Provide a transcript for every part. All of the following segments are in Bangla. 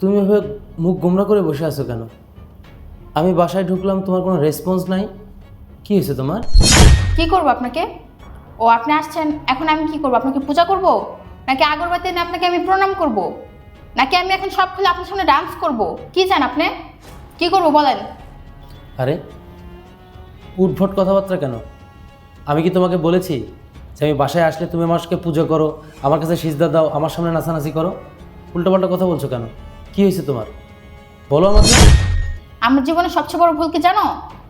তুমি এভাবে মুখ গোমরা করে বসে আছো কেন? আমি বাসায় ঢুকলাম তোমার কোনো রেসপন্স নাই? কি হয়েছে তোমার? কি করব আপনাকে? ও আপনি আসছেন এখন আমি কি করব? আপনাকে পূজা করব? নাকি আগরবাতি এনে আপনাকে আমি প্রণাম করব? নাকি আমি এখন সব খুলে আপনার সামনে ডান্স করব? কি চান আপনি? কি করব বলেন? আরে উদ্ভট কথাবার্তা কেন? আমি কি তোমাকে বলেছি যে আমি বাসায় আসলে তুমি আমাকে পুজো করো আমার কাছে সিজদা দাও আমার সামনে নাচানাচি করো? উল্টোপাল্টা কথা বলছো কেন? কি হয়েছে তোমার? বলো আমাকে। আমার জীবনে সবচেয়ে বড় ভুল কি জানো?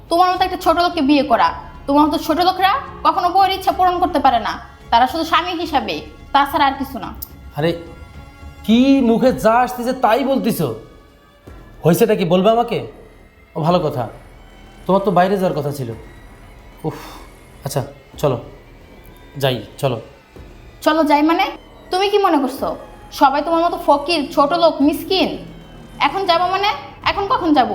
তোমার মতো একটা ছোট লোককে বিয়ে করা। তোমার মতো ছোট লোকরা কখনো বইয়ের ইচ্ছা পূরণ করতে পারে না। তারা শুধু স্বামী হিসাবে তাছাড়া আর কিছু না। আরে কি মুখে যা আসতেছে তাই বলতিছো? হয়েছেটা কি বলবে আমাকে? ও ভালো কথা। তোমার তো বাইরে যাওয়ার কথা ছিল। উফ আচ্ছা চলো। যাই চলো। চলো যাই মানে? তুমি কি মনে করছ? সবাই তোমার মতো ফকির, ছোট লোক, মিসকিন। এখন যাব মানে? এখন কখন যাব?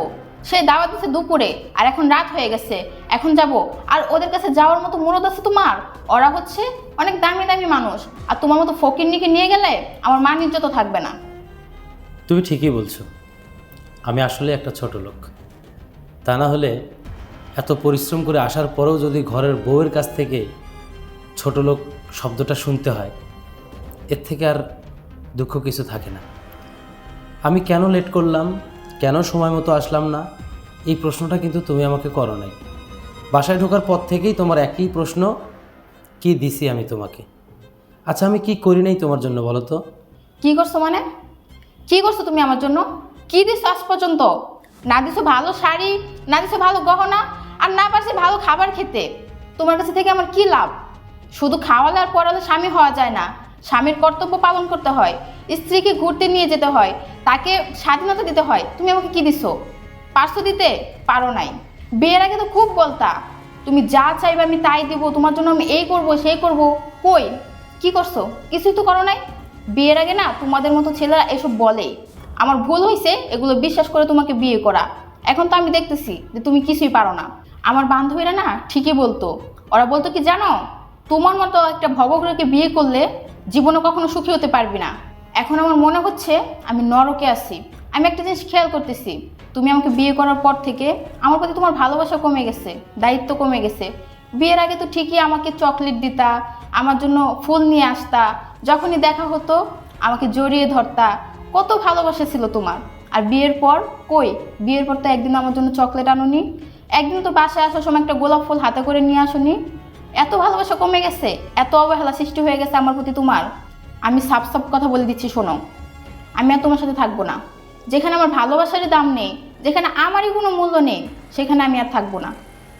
সে দাওয়াত দিচ্ছে দুপুরে, আর এখন রাত হয়ে গেছে। এখন যাব। আর ওদের কাছে যাওয়ার মতো মুরদ আছে তোমার? ওরা হচ্ছে অনেক দামি দামি মানুষ। আর তোমার মতো ফকির নিকে নিয়ে গেলে আমার মান ইজ্জত থাকবে না। তুমি ঠিকই বলছো। আমি আসলে একটা ছোট লোক। তা না হলে এত পরিশ্রম করে আসার পরেও যদি ঘরের বউয়ের কাছ থেকে ছোট লোক শব্দটা শুনতে হয়, এর থেকে আর দুঃখ কিছু থাকে না। আমি কেন লেট করলাম? কেন সময় মতো আসলাম না? এই প্রশ্নটা কিন্তু তুমি আমাকে করো নাই। বাসায় ঢোকার পর থেকেই তোমার একই প্রশ্ন, কি দিছি আমি তোমাকে? আচ্ছা আমি কি করি নাই তোমার জন্য বলো তো? কি করছ মানে? কি করছ তুমি আমার জন্য? কি দিছো আজ পর্যন্ত? না দিছো ভালো শাড়ি, না দিছো ভালো গহনা, আর না পারছি ভালো খাবার খেতে। তোমার কাছে থেকে আমার কি লাভ? শুধু খাওয়ালে আর পড়ালে স্বামী হওয়া যায় না। স্বামীর কর্তব্য পালন করতে হয়, স্ত্রীকে ঘুরতে নিয়ে যেতে হয়, তাকে স্বাধীনতা দিতে হয়। তুমি আমাকে কি দিছো? পারছ দিতে? পারো নাই। বিয়ের আগে তো খুব বলতা, তুমি যা চাইবে আমি তাই দিব, তোমার জন্য আমি এই করব, সেই করব। কই? কি করছ? কিছুই তো করো নাই। বিয়ের আগে না তোমাদের মতো ছেলেরা এসব বলে। আমার ভুল হয়েছে এগুলো বিশ্বাস করে তোমাকে বিয়ে করা। এখন তো আমি দেখতেছি যে তুমি কিছুই পারো না। আমার বান্ধবীরা না ঠিকই বলতো। ওরা বলতো কি জানো? তোমার মতো একটা ভবগ্রহকে বিয়ে করলে জীবনে কখনো সুখী হতে পারবি না। এখন আমার মনে হচ্ছে আমি নরকে আছি। আমি একটা জিনিস খেয়াল করতেছি, তুমি আমাকে বিয়ে করার পর থেকে আমার প্রতি তোমার ভালোবাসা কমে গেছে, দায়িত্ব কমে গেছে। বিয়ের আগে তো ঠিকই আমাকে চকলেট দিতা, আমার জন্য ফুল নিয়ে আসতা, যখনই দেখা হতো আমাকে জড়িয়ে ধরতা, কত ভালোবাসা ছিল তোমার। আর বিয়ের পর কই? বিয়ের পর তো একদিন আমার জন্য চকলেট আনোনি, একদিন তো বাসায় আসার সময় একটা গোলাপ ফুল হাতে করে নিয়ে আসনি। এত ভালোবাসা কমে গেছে, এত অবহেলা সৃষ্টি হয়ে গেছে আমার প্রতি তোমার। আমি সাপ সাপ কথা বলে দিচ্ছি, শোনো। আমি আর তোমার সাথে থাকব না। যেখানে আমার ভালোবাসারই দাম নেই, যেখানে আমারই কোনো মূল্য নেই, সেখানে আমি আর থাকব না।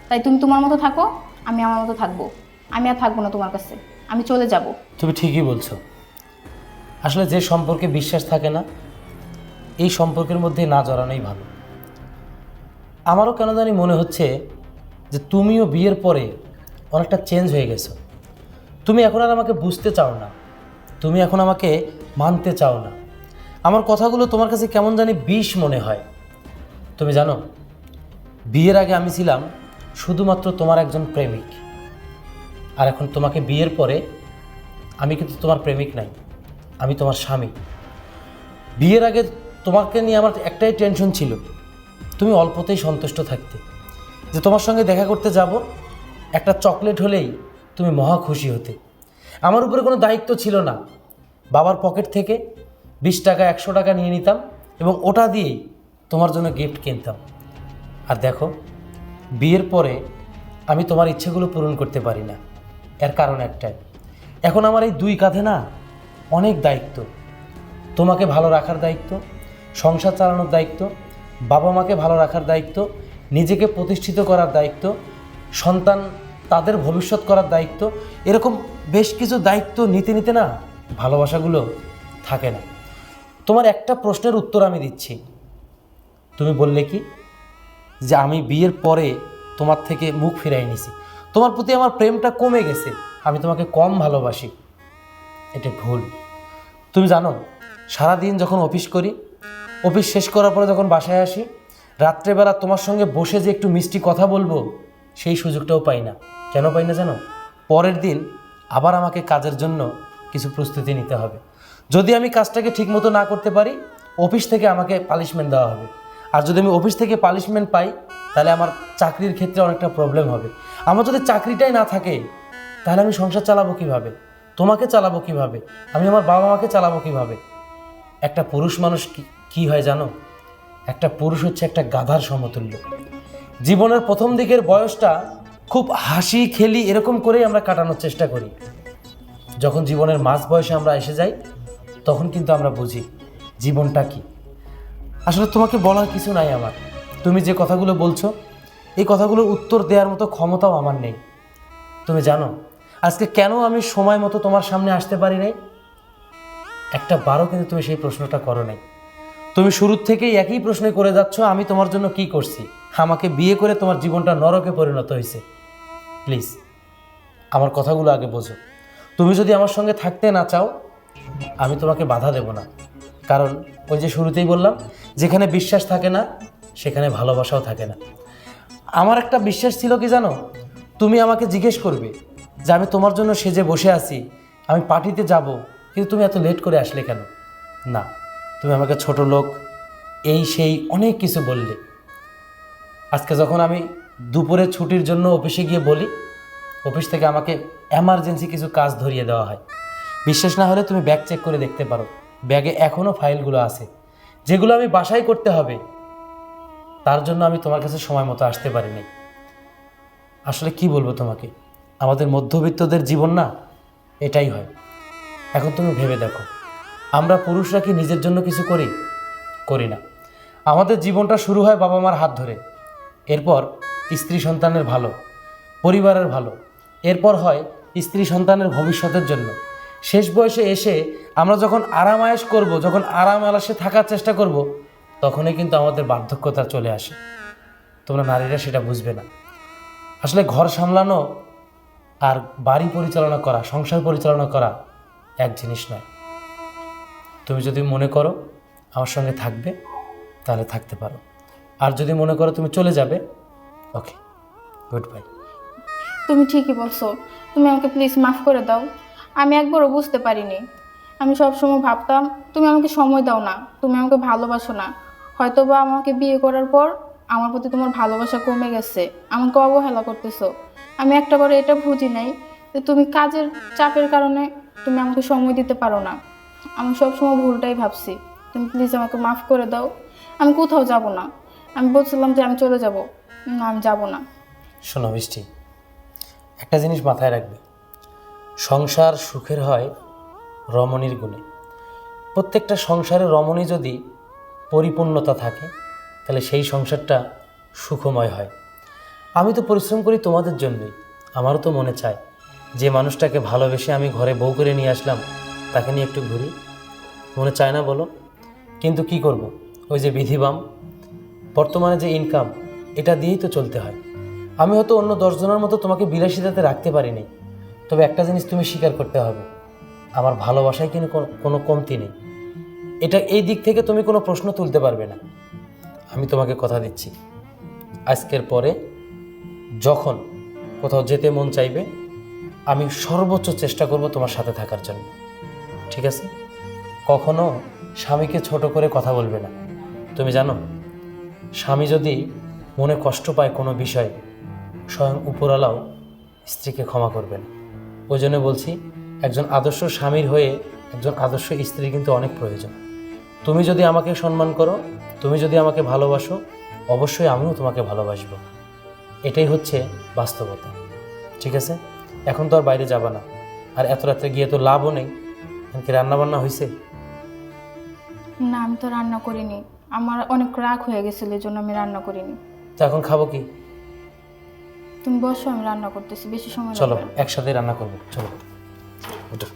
তাই তুমি তোমার মতো থাকো, আমি আমার মতো থাকব। আমি আর থাকব না তোমার কাছে। আমি চলে যাব। তুমি ঠিকই বলছো। আসলে যে সম্পর্কে বিশ্বাস থাকে না, এই সম্পর্কের মধ্যে না জড়ানোই ভালো। আমারও কেন জানি মনে হচ্ছে যে তুমিও বিয়ের পরে অনেকটা চেঞ্জ হয়ে গেছো। তুমি এখন আর আমাকে বুঝতে চাও না। তুমি এখন আমাকে মানতে চাও না। আমার কথাগুলো তোমার কাছে কেমন জানি বিষ মনে হয়। তুমি জানো, বিয়ের আগে আমি ছিলাম শুধুমাত্র তোমার একজন প্রেমিক। আর এখন তোমাকে বিয়ের পরে আমি কিন্তু তোমার প্রেমিক নাই, আমি তোমার স্বামী। বিয়ের আগে তোমাকে নিয়ে আমার একটাই টেনশন ছিল, তুমি অল্পতেই সন্তুষ্ট থাকতে। যে তোমার সঙ্গে দেখা করতে যাব একটা চকলেট হলেই তুমি মহা খুশি হতে। আমার উপরে কোনো দায়িত্ব ছিল না। বাবার পকেট থেকে বিশ টাকা, একশো টাকা নিয়ে নিতাম এবং ওটা দিয়েই তোমার জন্য গিফট কিনতাম। আর দেখো, বিয়ের পরে আমি তোমার ইচ্ছেগুলো পূরণ করতে পারি না। এর কারণ একটাই, এখন আমার এই দুই কাঁধে না অনেক দায়িত্ব। তোমাকে ভালো রাখার দায়িত্ব, সংসার চালানোর দায়িত্ব বাবা মাকে ভালো রাখার দায়িত্ব, নিজেকে প্রতিষ্ঠিত করার দায়িত্ব সন্তান তাদের ভবিষ্যৎ করার দায়িত্ব। এরকম বেশ কিছু দায়িত্ব নিতে নিতে না ভালোবাসাগুলো থাকে না। তোমার একটা প্রশ্নের উত্তর আমি দিচ্ছি। তুমি বললে কি? যে আমি বিয়ের পরে তোমার থেকে মুখ ফিরাই নিছি। তোমার প্রতি আমার প্রেমটা কমে গেছে। আমি তোমাকে কম ভালোবাসি। এটা ভুল। তুমি জানো, সারাদিন যখন অফিস করি, অফিস শেষ করার পরে যখন বাসায় আসি, রাত্রেবেলা তোমার সঙ্গে বসে যে একটু মিষ্টি কথা বলব সেই সুযোগটাও পাই না। কেন পাই না জানো? পরের দিন আবার আমাকে কাজের জন্য কিছু প্রস্তুতি নিতে হবে। যদি আমি কাজটাকে ঠিকমতো না করতে পারি, অফিস থেকে আমাকে পালিশমেন্ট দেওয়া হবে। আর যদি আমি অফিস থেকে পালিশমেন্ট পাই, তাহলে আমার চাকরির ক্ষেত্রে অনেকটা প্রবলেম হবে। আমার যদি চাকরিটাই না থাকে, তাহলে আমি সংসার চালাবো কীভাবে? তোমাকে চালাবো কীভাবে? আমি আমার বাবা মাকে চালাবো কীভাবে? একটা পুরুষ মানুষ কি হয় জানো? একটা পুরুষ হচ্ছে একটা গাধার সমতুল্য। জীবনের প্রথম দিকের বয়সটা খুব হাসি খেলি এরকম করেই আমরা কাটানোর চেষ্টা করি। যখন জীবনের মাঝ বয়সে আমরা এসে যাই, তখন কিন্তু আমরা বুঝি জীবনটা কি। আসলে তোমাকে বলার কিছু নাই আমার। তুমি যে কথাগুলো বলছো, এই কথাগুলোর উত্তর দেওয়ার মতো ক্ষমতাও আমার নেই। তুমি জানো, আজকে কেন আমি সময় মতো তোমার সামনে আসতে পারি নাই? একটা বারও কিন্তু তুমি সেই প্রশ্নটা করো নাই। তুমি শুরুর থেকেই একই প্রশ্নে করে যাচ্ছ, আমি তোমার জন্য কি করছি? আমাকে বিয়ে করে তোমার জীবনটা নরকে পরিণত হয়েছে। প্লিজ, আমার কথাগুলো আগে বোঝো। তুমি যদি আমার সঙ্গে থাকতে না চাও, আমি তোমাকে বাধা দেব না। কারণ ওই যে শুরুতেই বললাম, যেখানে বিশ্বাস থাকে না, সেখানে ভালোবাসাও থাকে না। আমার একটা বিশ্বাস ছিল কি জানো? তুমি আমাকে জিজ্ঞেস করবে যে আমি তোমার জন্য সেজে বসে আছি, আমি পার্টিতে যাব, কিন্তু তুমি এত লেট করে আসলে কেন? না, তুমি আমাকে ছোট লোক, এই সেই অনেক কিছু বললে। আজকে যখন আমি দুপুরে ছুটির জন্য অফিসে গিয়ে বলি, অফিস থেকে আমাকে এমার্জেন্সি কিছু কাজ ধরিয়ে দেওয়া হয়। বিশ্বাস না হলে তুমি ব্যাগ চেক করে দেখতে পারো। ব্যাগে এখনও ফাইলগুলো আছে। যেগুলো আমি বাসায় করতে হবে, তার জন্য আমি তোমার কাছে সময় মতো আসতে পারিনি। আসলে কি বলব তোমাকে? আমাদের মধ্যবিত্তদের জীবন না, এটাই হয়। এখন তুমি ভেবে দেখো, আমরা পুরুষরা কি নিজের জন্য কিছু করি? করি না। আমাদের জীবনটা শুরু হয় বাবা মার হাত ধরে। এরপর স্ত্রী সন্তানের ভালো, পরিবারের ভালো। এরপর হয় স্ত্রী সন্তানের ভবিষ্যতের জন্য। শেষ বয়সে এসে আমরা যখন আরাম আয়েশ করব, যখন আরাম আলাসে থাকার চেষ্টা করব, তখনই কিন্তু আমাদের বার্ধক্যতা চলে আসে। তোমরা নারীরা সেটা বুঝবে না। আসলে ঘর সামলানো আর বাড়ি পরিচালনা করা, সংসার পরিচালনা করা এক জিনিস নয়। তুমি যদি মনে করো আমার সঙ্গে থাকবে, তাহলে থাকতে পারো। আর যদি মনে করো তুমি চলে যাবে ওকে গুড বাই তুমি ঠিকই বলছো। তুমি আমাকে প্লিজ মাফ করে দাও। আমি একবারও বুঝতে পারিনি। আমি সবসময় ভাবতাম, তুমি আমাকে সময় দাও না, তুমি আমাকে ভালোবাসো না। হয়তো বা আমাকে বিয়ে করার পর আমার প্রতি তোমার ভালোবাসা কমে গেছে, আমাকে অবহেলা করতেছো। আমি একটা করে এটা বুঝি নাই যে তুমি কাজের চাপের কারণে তুমি আমাকে সময় দিতে পারো না। আমি সবসময় ভুলটাই ভাবছি। তুমি প্লিজ আমাকে মাফ করে দাও। আমি কোথাও যাব না। আমি বলছিলাম যে আমি চলে যাব। না আমি যাব না। শোনো বৃষ্টি একটা জিনিস মাথায় রাখবে। সংসার সুখের হয় রমণীর গুণে। প্রত্যেকটা সংসারে রমণী যদি পরিপূর্ণতা থাকে, তাহলে সেই সংসারটা সুখময় হয়। আমি তো পরিশ্রম করি তোমাদের জন্যই আমারও তো মনে চায়, যে মানুষটাকে ভালোবেসে আমি ঘরে বউ করে নিয়ে আসলাম, তাকে নিয়ে একটু ঘুরি। মনে চায় না বলো? কিন্তু কি করব? ওই যে বিধিবাম বর্তমানে যে ইনকাম এটা দিয়েই তো চলতে হয়। আমি হয়তো অন্য দশজনের মতো তোমাকে বিলাসিতাতে রাখতে পারিনি, তবে একটা জিনিস তুমি স্বীকার করতে হবে, আমার ভালোবাসায় কিন্তু কোনো- কমতি নেই। এটা এই দিক থেকে তুমি কোনো প্রশ্ন তুলতে পারবে না। আমি তোমাকে কথা দিচ্ছি, আজকের পরে যখন কোথাও যেতে মন চাইবে, আমি সর্বোচ্চ চেষ্টা করব তোমার সাথে থাকার জন্য। ঠিক আছে? কখনো স্বামীকে ছোট করে কথা বলবে না। তুমি জানো? স্বামী যদি মনে কষ্ট পায় কোনো বিষয়ে, স্বয়ং উপরালাও স্ত্রীকে ক্ষমা করবেন। ওই জন্য বলছি, একজন আদর্শ স্বামীর হয়ে একজন আদর্শ স্ত্রী কিন্তু অনেক প্রয়োজন। তুমি যদি আমাকে সম্মান করো, তুমি যদি আমাকে ভালোবাসো, অবশ্যই আমিও তোমাকে ভালোবাসবো। এটাই হচ্ছে বাস্তবতা। ঠিক আছে? এখন তো আর বাইরে যাবা না। আর এত রাত্রে গিয়ে তো লাভও নেই। এমনকি রান্নাবান্না হয়েছে না, আমি তো রান্না করিনি। আমার অনেক রাগ হয়ে গেছিল এই জন্য আমি রান্না করিনি। তো এখন খাব কি? তুমি বসো আমি রান্না করতেছি বেশি সময় চলো লাগবে না। একসাথে রান্না করব চলো। ওঠো